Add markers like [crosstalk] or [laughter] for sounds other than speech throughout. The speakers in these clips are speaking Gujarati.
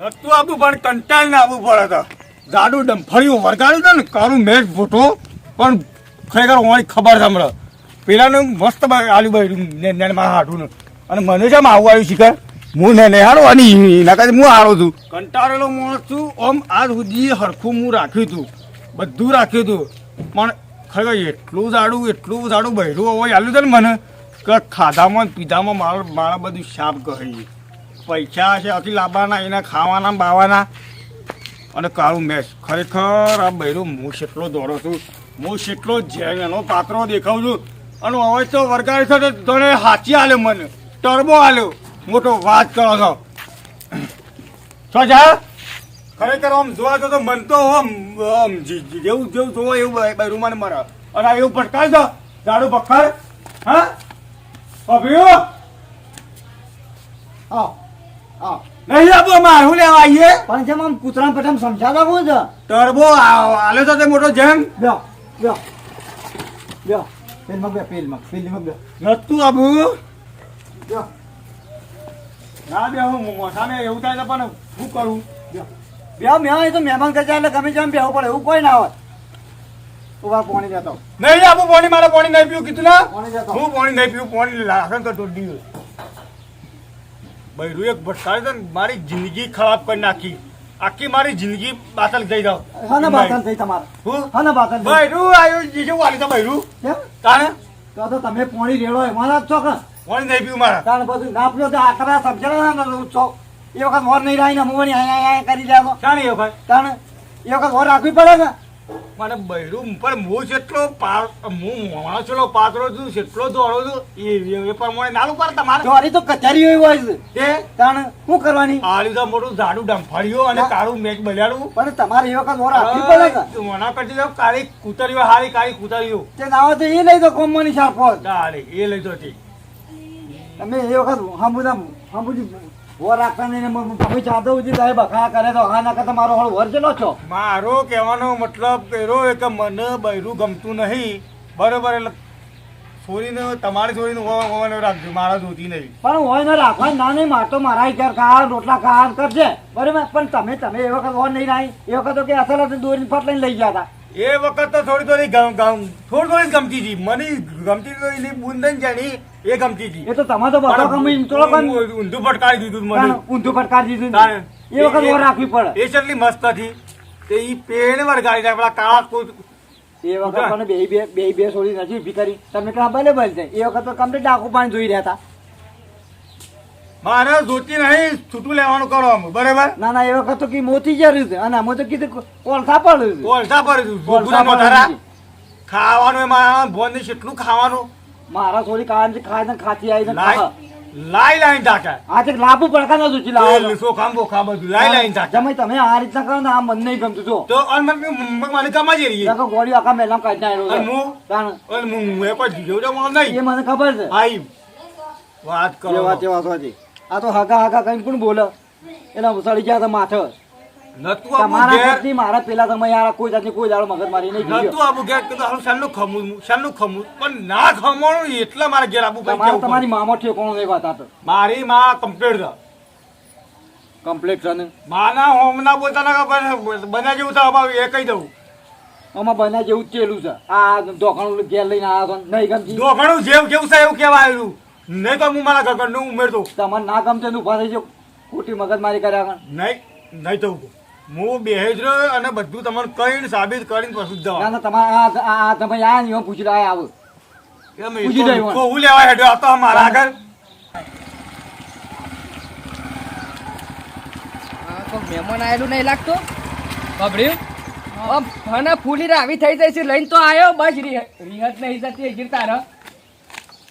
નતું આપવું પણ કંટાળ ને આવવું પડે તો. જાડું ડંફળિયું વરગાડ્યું હતું ને, કાળું મેચ ફોટો. પણ ખરેખર ઓણી ખબર સાંભળે પેલાને મસ્ત આલુ બૈરું ને મારા હાડું અને મને જેમ આવું આવ્યું શીખર હું ને ને હારો અને એના કારણે હું હારો છું. કંટાળેલો માણસ છું, ઓમ આજ સુધી હરખું હું રાખ્યું હતું બધું રાખ્યું હતું પણ ખરેખર એટલું જાડું એટલું જાડું બહેરું હોય, આલ્યું હતું ને મને, કે ખાધામાં પીધામાં મારા મારા બધું સાપ કહી પૈસા છે, અતિ લાવવાના એના ખાવાના, બાવાના. અને કાળું મેચ ખરેખર આ બૈરું હું કેટલો દોડો છું. હું કેટલો જેમ એનો પાત્રો દેખાઉં છું. અને હવે તો વરગાડી થતો તને હાચી આલ્યો મને. ટર્બો આલ્યો. મોટો વાત કરો છો. છો જા ખરેખર આમ જોવા તો મન તો આમ આમ જેવું જેવું જોવો એવું બૈરું મને મરે અને એવું પટકાઈ દો ઝાડુ બખર હા? અભિયો આવ નહીં આપો મારું લેવા આવીએ પણ જેમ આમ કૂતરા પટામ સમજાતા કોણ છે. ટર્બો આલ્યો તો તે મોટો જેમ. બ્યો બ્યો નતું આબુ બ્યો ના બે હું મોસાને એવું થાય તો પણ શું કરું? બ્યો બ્યો મેં એ તો મહેમાન કરતા એટલે ગમે તેમ બેહવું પડે એવું કોઈ ના હોય. ઊભા પાણી જતો નહીં આપું પાણી મારે પાણી નહીં પીવું કીધું ના? હું પાણી નહીં પીવું પાણી લાગે તો દોડી ગયું બૈરું એક ભટકાડે તો ને મારી જિંદગી ખરાબ કરી નાખી. આખી મારી જિંદગી બાતલ થઈ જાવ. હા ને બાતન થઈ તમારે. હું? હા ને બાતન થઈ બૈરું આયો જીજો વાલી તો બૈરું? કેમ? તાણે? તો તો તમે પોણી રેડો એમાં જ છો કે? પાણી નહીં પીવું મારા. તાણ બધું ના પીવો તો આકરા સમજણ ના રહું છો. એ વખત મોર નહીં રાહીને મોની આયા આયા કરી દેવો શાણી એ ભાઈ? કાણે એ વખત મોર રાખવી પડે ને? મને બૈરું પણ હું જેટલો હું માણસ એટલો પાતળો છું જેટલો દોડો છું એ એ પ્રમાણે નાલું પર તમારે. જોરી તો કચેરી હોય હોય છે. તે તાણ શું કરવાની? આલી તો મોટું ઝાડું ડંફાડ્યું અને કાળું મેઘ બલ્યાડું પણ તમારે એ વખત મોર રાખવી પડે કે મના કરતી જાવ કાળી કૂતરીઓ હારી કાળી કૂતરીઓ. તે ના તો એ લઈ દો કોમની શાર્પો તારે એ લઈ દો તે. તમે એ વખત હંબુદા હંબુજી વર રાખતા નહીં ને તમે ચાહતો સુધી સાહેબ બખા કરે તો હા ના કરતા મારો હળ વર ચેલો છો? મારો કહેવાનો મતલબ એરો કે મને બૈરું ગમતું નહીં. બરોબર એટલે છોરીને તમારી છોરીને હોવાનું રાખજો મારા જોતી નહીં. પણ હોય ને રાખવા ના નહીં મારતો મારા ઘર ખા રોટલા ખા કરજે. બરાબર પણ તમે તમે એ વખત વર નહીં રાહી એ વખત તો કે અસલ દોરીને દોરી ફટ લઈને લઈ ગયા હતા. એ વખત તો થોડી થોડી થોડી થોડી ગમતી હતી. મને ગમતી હતી બુંદન જાણી એ ગમતી હતી. એ તો તમારે તો ગમે તો ઊંધું ફટકારી દીધું મને. ઊંધું ફટકારી દીધું એ વખત રાખવી પડે. એ કેટલી મસ્ત હતી તે ઈ પેણ વરગાડી નાખ પેલા કાળા કૂત એ વખત મને બે બે બે બે છોડી નથી ઊભી કરી. તમે ક્યાં બલેબલ છે. એ વખત તો કમ્પ્લીટ આખું પાણી જોઈ રહ્યા હતા. મારે જોતી નહીં છૂટું લેવાનું કરો બરાબર? ના ના એ વખત તો કી મોતી જરૂર છે. અને અમે તો કીધું કોલસા પડ્યું કોલસા પડ્યું પર. ખાવાનું મારા ભોન ને કેટલું ખાવાનું? મારા થોડી કાન ખાય ને ખાતી આવી ને લાઈ. લાઈન ટાકા આ તે લાભુ પડકા ન દુચી લાવો. તેલ, ચોખા બોખા બધું? લાઈ લાઈન ટાકા જમે તમે આ રીતના કરો ને આ મન નહીં ગમતું જો. તો અન મને મને- મને કમા જ રહી તો ગોળી આખા મેલામ કાઢી નાખ્યો અને. હું? તાણ. અને હું એ કોઈ જીવ્યો મો મને એ મને ખબર છે. આઈ. વાત કરો. વાત વાત એ વાત. આ તો હગા હગા કઈ પણ બોલે? એના ઉસાડી ગયા હતા માથે. તમારા ઘરથી મારા પેલા તમે યાર કોઈ જાતની કોઈ દાડો મગજ મારી નહીં નતું આબુ ઘેર કીધું હારું શાનું ખમું શાનું ખમું. પણ ના ખમણું એટલે મારે ઘેર આબુ પડી તમારી. મામો ઠેકોણો નહીં વાત મારી માં કમ્પ્લીટ છે. કમ્પ્લીટ છે ને? માના હોમના પોતાના બના જેવું થાય બાબા એ કહી દઉં. આમાં બના જેવું ચેલું છે. આ દોખાણું ઘેર લઈને આવ્યા તો નહીં ગમતી? દોઘણું જેવું જેવું છે એવું કેવા આવ્યું નહીં તો હું મારા ઘરનું ઉમેરતો. તમારે ના ગમતે ને ઊભા થઈ જાવ ખોટી મગજમારી કર્યા કર નહીં નહીં તો હું બેહેજ રહ્યો અને બધું તમને કહીને સાબિત કરીને પછી જવા ના તમારે આ આ- આ તમે આ નહીં પૂછી રહ્યા આવું. પૂછી તો જાય હું લેવા હેડ્યો હતો મારા આગળ. આ તો મહેમાન આવેલું નહીં લાગતું. બબડ્યું ફૂલી રાવી થઈ જાય છે લઈને તો આવ્યો બસ રિહત નહીં જતી તારે.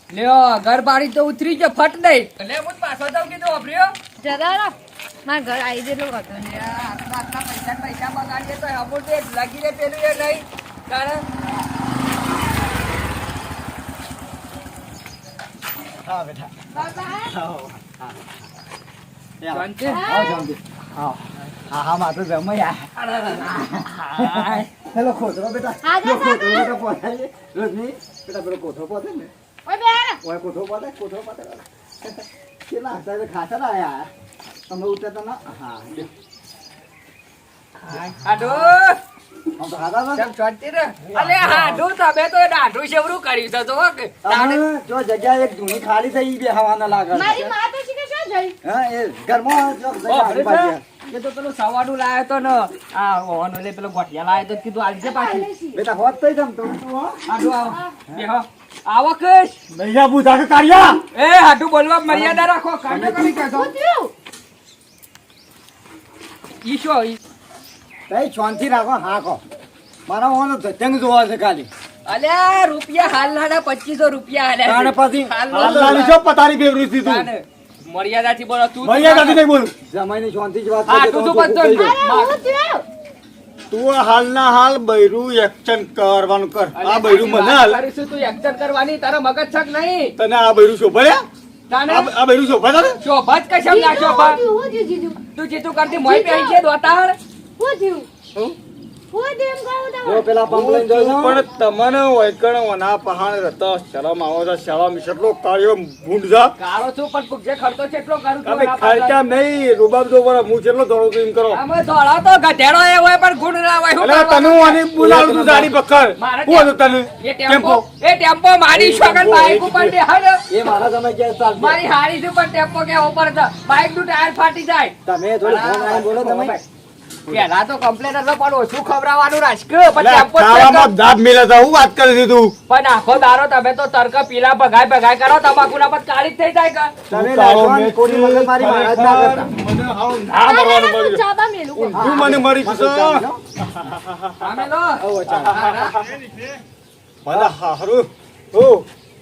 લ્યો ઘર બારી તો ઉતરી ગયો ફટ દઈ. લે હું પાછો જાઉં કીધું વાપર્યો? જરા રા મારા ઘર આવી જેટલું હતું આટલા આટલા પૈસા ને પૈસા બગાડીએ તો હમું તે લગી રે પેલું એ નહીં. કારણ હા બેઠા શાંતિ? આવો શાંતિ. આવો. હા હા માથું જમાઈ હેલો ખોદરો બેટા. હા, ખોદરો બેટા પહોંચાય રોજની. બેટા પેલો કોથળો પહોંચે ને? ઓય બેન ઓય કોઠો પાતા કોઠો પાતા કેટલા હતા ખાતા આયા. તમે ઉતરતા ના હા હાડો. ખાલી થઈ હવાના લાગે એ તો પેલો સવાડું લાયો તો ને આ ઓહન પેલો ગોઠિયા લાયો તો કીધું આજે પાછું. બેટા હોત તો જમતો. આડું આવો. આવકશ મૈયા બુધા કે કારિયા એ હાટુ બોલવા મર્યાદા રાખો કાંડો કરી કાઢો ઈશો ઈ તઈ ચોનથી રાખો હાકો. મારા ઓનો ધતંગ જોવા છે ખાલી. અલ્યા રૂપિયા હાલ હાલના 2500 રૂપિયા આલ્યા અને પછી હાલના જો પતારી બેવરી થી તું. મર્યાદાથી બોલો તું મર્યાદાથી નહીં બોલ. જમાઈને ચોનથી જ વાત કરે તો તું પત્તો તું હાલના હાલ બૈરું એક્શન કરવાનું કર. આ બૈરું મને હાલ. કરીશું તું એક્શન કરવાની તારો મગજ છક નહીં. તને આ બૈરું શોભા લે તાને? આ બૈરું શોભા તને? શોભા જ કશમ ના શોભા. તું જીતું કરતી મોય પહેરી છે દોતાર? હું થયું તમે પેલા પંપ લઈને જોયો પણ તમને વૈકણ વના પહાણ રતા શરમ આવો છે શરમ કેટલો કાર્યો ભૂંડ કાળો છું પણ કુકજે ખર્ચો છે એટલો કરું તમે ખર્ચા નહીં? રૂબાબ દો પર હું કેટલો દોડો છું એમ કરો. આમાં ધોળો તો ગધેડો એ હોય પણ ગુણ ના હોય શું તને આની બોલાવું છું જાડી પક્કર મારે તને? એ ટેમ્પો એ ટેમ્પો મારી શોગન બાઈક ઉપર બેહાડ્યો એ મારા તમે ક્યાં ચાલશે મારી હારી છે પણ ટેમ્પો કે ઉપર બાઈકનું ટાયર ફાટી જાય. તમે થોડું ફોન બોલો તમે. પેલા તો કમ્પ્લેન હતો પણ ઓછું ખવડાવવાનું રાજક પછી ખાવામાં હું વાત કરી દીધું? પણ આખો દારો તમે તો તર્ક પીલા ભગાય ભગાય કરો તમાકુ ના પર કાળી થઈ જાય કે? તમે મારી ઓ હારું. ઓ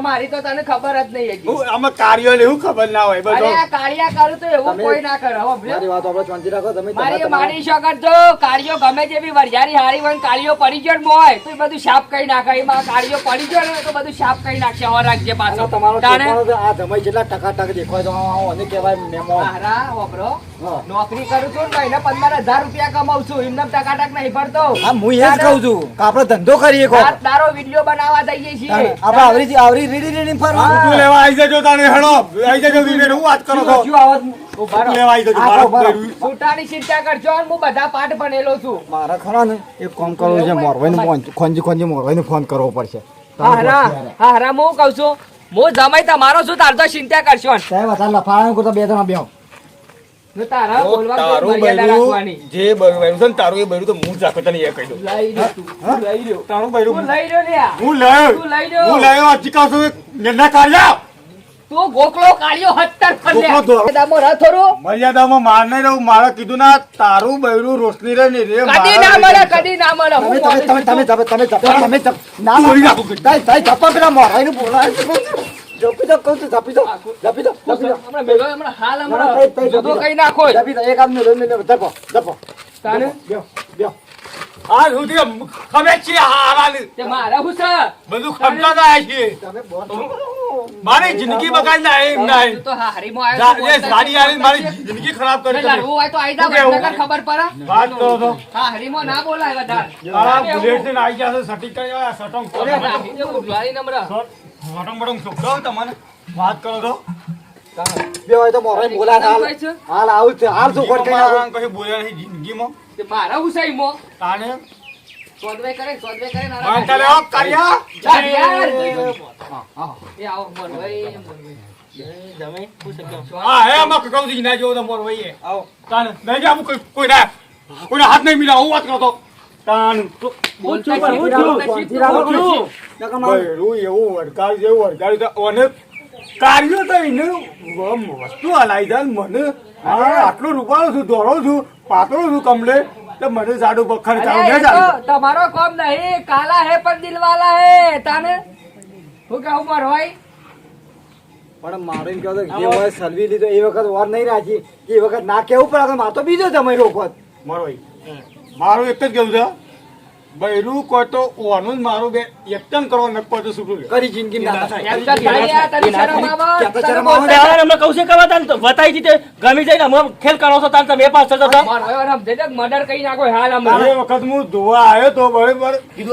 મારી તો તને ખબર જ નહીં હું અમે કાર્યો લેવું ખબર હોય તો બધું સાફ કરી નાખે. એમાં પડી જડ તો બધું સાફ કરી નાખશે ઓર પાછો. તમારો આ ધમઈ જેટલા ટકા ટક દેખાય તો અને નોકરી કરું છું ને પંદર હજાર રૂપિયા કમાઉં છું એમને ટકા ટક નહીં ભરતો હું એ જ છું આપણે ધંધો કરીએ કો તારો વિડિયો બનાવવા જઈએ છીએ. આવરી આવરી રીડી રીડી ફરવાનું. તું લેવા આવી જજો તાને હેડો આવી જજો દીને હું વાત કરો છો શું આવત ઊભા રહો. લેવા આવી જજો મારા. છૂટાની ચિંતા કરજો હું બધા પાઠ ભણેલો છું મારે ખરા ને એક કામ કરવું છે મોરવાઈને ફોન ખોંજી ખોંજી મોરવાઈને ફોન કરવો પડશે હા હરા હા હરા હું કહું છું હું જમાઈ તમારો છું તાર તો ચિંતા કરશો. સાહેબ અત્યારે લફાણા કરતા બે જણા બેહો તારા બોલવા ને તારું એ રોશની રે ના મળે કદી તમે તમે તમે તમે તમે તમે બોલાય તે મારે જિંદગી બગાડી આવી જિંદગી ખરાબ કરી તમે. તો ખબર પડે વાત સટંગ બટંગ છોકરો તમને વાત કરો તો. બે હોય તો મોરે બોલા હાલ? હાલ આવું છે. હાલ શું કઈ નાખું? કશું બોલ્યા નહીં જિંદગીમાં. તે મારા ઉસાઈ મો. તાને સોદવે કરે સોદવે કરે ના વાત કરે. હો, કર્યા. ચાલ યાર. હા, હા. એ. હા હે કહું છું ના જેવો તો મોર ભાઈ આવો. તાને નહીં જાવું કોઈ કોઈ ના કોઈને હાથ નહીં મિલા હું વાત કરતો પાતળો છું કમલે મને સાડું બખર તમારો કોમ નહીં કાલા હે પણ દિલવાલા હે તાને? શું કેવું માર ભાઈ પણ મારે એમ કહેવાતો જે સલવી લીધો એ વખત વાર નહીં રાખી. એ વખત ના કેવું પડે મારે તો બીજો સમય વખત મારો મારું એક જ કહેવું છે બૈરું કહો તો ઓનું મારું બે એકદમ કરો નક્કો તો સુટું કરી? જિંદગી ગમી જઈને ખેલ કરો છો તાન તમે પાસ થતો તો. નાખો હાલ અમારે વખત હું ધોવા આવ્યો તો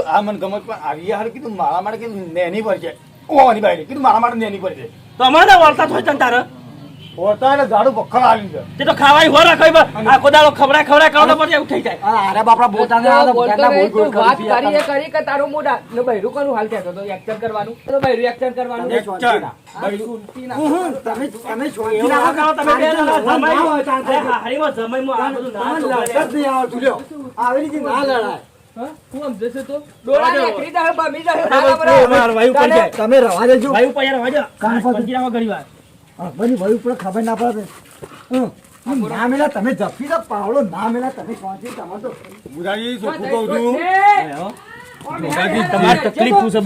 આ મન પણ આવી હાર કીધું મારા માટે કીધું નેની પર છે. ઓની કીધું મારા માટે નેની પર છે. તમારે વળતા હોય તને તારે. હોતા ઝાડુ પખડ આવી છે. તે તો ખાવાય હો રાખો એમાં આખો દાડો ખવડાય ખવડાય કરો તો પછી એવું જાય. અરે બાપડા બોલતા આ તો રહી, બોલ બોલ વાત કરી કરી. કરી કે તારું મોઢા ને બૈરું કોનું હાલ કહેતો હતો એક્શન કરવાનું. તો બૈરું એક્શન કરવાનું. તમે શાંતિ ના. આ સુરતી ના. હું હું, તમે તમે શાંતિ ના કરો તમે. હારીમાં જમાઈમાં આ બધું ના લડત નહીં આવડતું, લ્યો. આવી રીતે ના લડાય. તો. તમે રવા દેજો. વાયુ ઉપર કાન પર- પંજીરામાં ઘણી હા, વળી ઉપર ખબર ના પડે. ના મેલા તમે જફી દો પાવડો ના મેલા તમે પહોંચી તમારે તો બુધાજી સોખું કહું છું. ગયું તકલીફ શું છે.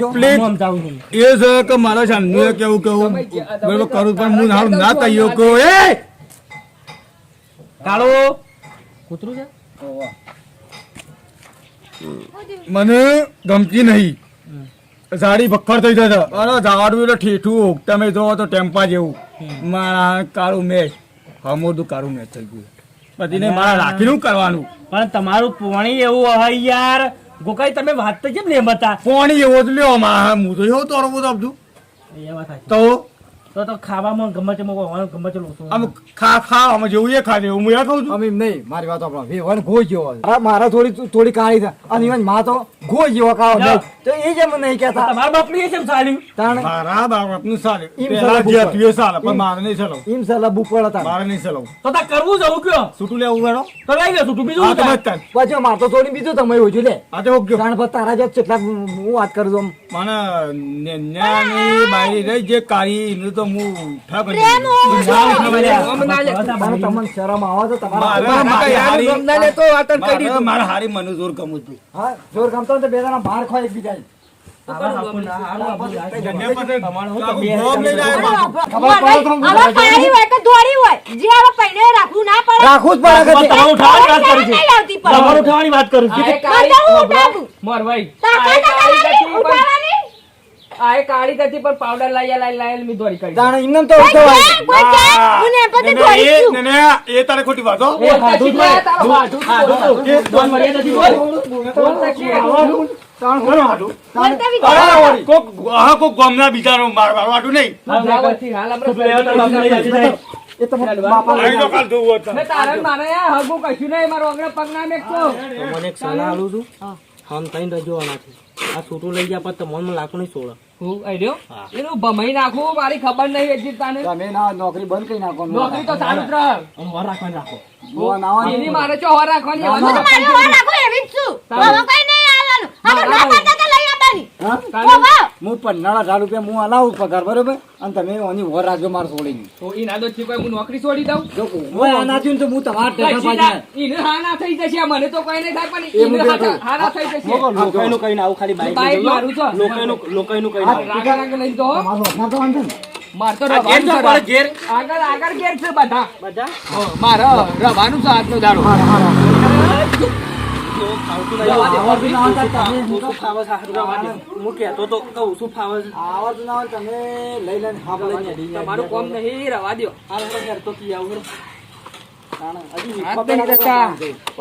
તકલીફ છું. એ છે કે મારા સાંજનું એ કેવું કેવું? બરોબર કરું પણ હું હારું ના કહ્યો કે એ! કાળો! કૂતરું છે? મને ગમતી નહીં. સાડી ભક્કર થઈ જશે. અરે ઝાડું એટલે ઠેઠું તમે જોવો તો ટેમ્પા જેવું. મારા કાળું મેચ. હમોડું કાળું મેચ થઈ ગયું. પતિને મારા રાખીનું કરવાનું. પણ તમારું પોણી એવું હોય યાર. ગોકાઈ તમે વાત તો કેમ નહીં બતા પોણી એવો જ લ્યો મારા. હું તો એવો તોરો બધો આપતું એ વાત તો તો તો ખાવામાં ગમે તે મોકો ગમે તે લોસો આમ ખા ખા આમ જેવું એ ખાજે હું એ કહું છું. અમે નહીં મારી વાત આપણો વેવણ ગોઈ જેવો અરે મારા થોડી થોડી કાળી છે. અને ઇવનમાં તો ગોઈ જેવો કાળો નહીં. તો એ જેમ નહીં કહેતા. તમારા બાપની કેમ સાલી તાણ મારા બાપનું સાલી પેલા સાલા જે બુકર. હતું પણ મારે નહીં ચલો ઇમ સાલા બુકવાળા હતા. મારે નહીં ચલો તો તા કરવું જવું કયો? છૂટું લેવું વેણો? તો લઈ લે તું બીજું તો? બસ તાન. પછી માર તો થોડી બીજું તમે હોજો લે. આ તો ઓકે. કારણ પર તારા જે કેટલાક હું વાત કરું છું આમ. મને નેન્યાની બાઈ રહી જે કાળી તો હું ઠપ પ્રેમ તમને શરમ આવે તો તમારા તો આ તને કહી મારે હારી મને જોર ગમું છું હા જોર ગમતો તો બે જણા બહાર ખોય એકબીજા તો તો રાખવું ના પડે આ કાળી- મને એ હતી પણ- એ પાવડર લાયા લાયા લાયા મી દોરી કરી તાણે એમને તો. કે, કોઈ કે, હું. ને ને, એ- છું. એ તારે ખોટી વાતો શીખવા, જોડે. તારો હાથું જોડે. એ બોલ. કોક હા કોક ગામના બીજાનો માર મારવાતું નહીં. જાવાથી હાલ આપણે તો લઈ. એ તો બાપા તો કાલ જોવું હતું. મેં તારે મારે હગું કશું નહીં મારો આગળ પગ ના મેકતો. મને એક સલાહ આલું છું. હમ તઈ રજો આનાથી આ છૂટું લઈ ગયા પછી તમને લાખું નહીં છોડે. હું આઈ રહ્યો? એનું ભમાઈ નાખું મારી ખબર નહીં એટલી તાને. તમે ના નોકરી બંધ કરી નાખો નોકરી. તો સારું રહે. આમ વાર રાખવાની રાખો. એની મારે ચો હોર રાખવાની? ના, એવા ના. હું મારી વાર રાખું એવી જ છું. હવે કઈ નહીં આવવાનું. આ તો ના પાડતા તો લઈ આવવાની. હા? બાબા, હું પન્નાળા હજાર રૂપિયા હું અલાવું પગાર બરોબર અને તમે ઓની વર રાખજો મારે છોડીને તો ઈ ના છે કોઈ હું નોકરી છોડી દઉં જો હું આ ના થયું તો હું તમારા ટેકા કશી પાડીને. ના- હા ના થઈ જશે મને તો કોઈ નહીં થાય પણ એ હું ઈને હા બેઠો. હા ના થઈ જશે લોકાઈનું કહીને આવું ખાલી બાઈક મારું. છે. લોકાઈનું લોકાઈનું કઈ. રાગ રાગ લઈ દો મારો ના તો વાંધો. માર તો રવાનું છે. ઘેર. આગળ આગળ ઘેર છે બધા બધા? હો, મારે રવાનું છે આજનો દાડો [laughs] હું કહેતો તો કે ફાવે છે. ના હોય તમે લઈ લઈને તમારું કોમ નહીં રવા દો હાલ હારું, તો કી આવું.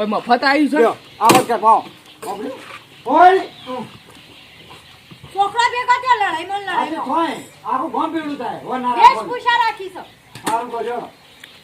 મફત આવી છે આવડ. છોકરા ભેગા લડાઈમાં ને આજે આખું ગામ પીડું થાય. રાખી છે. સારું કરજો.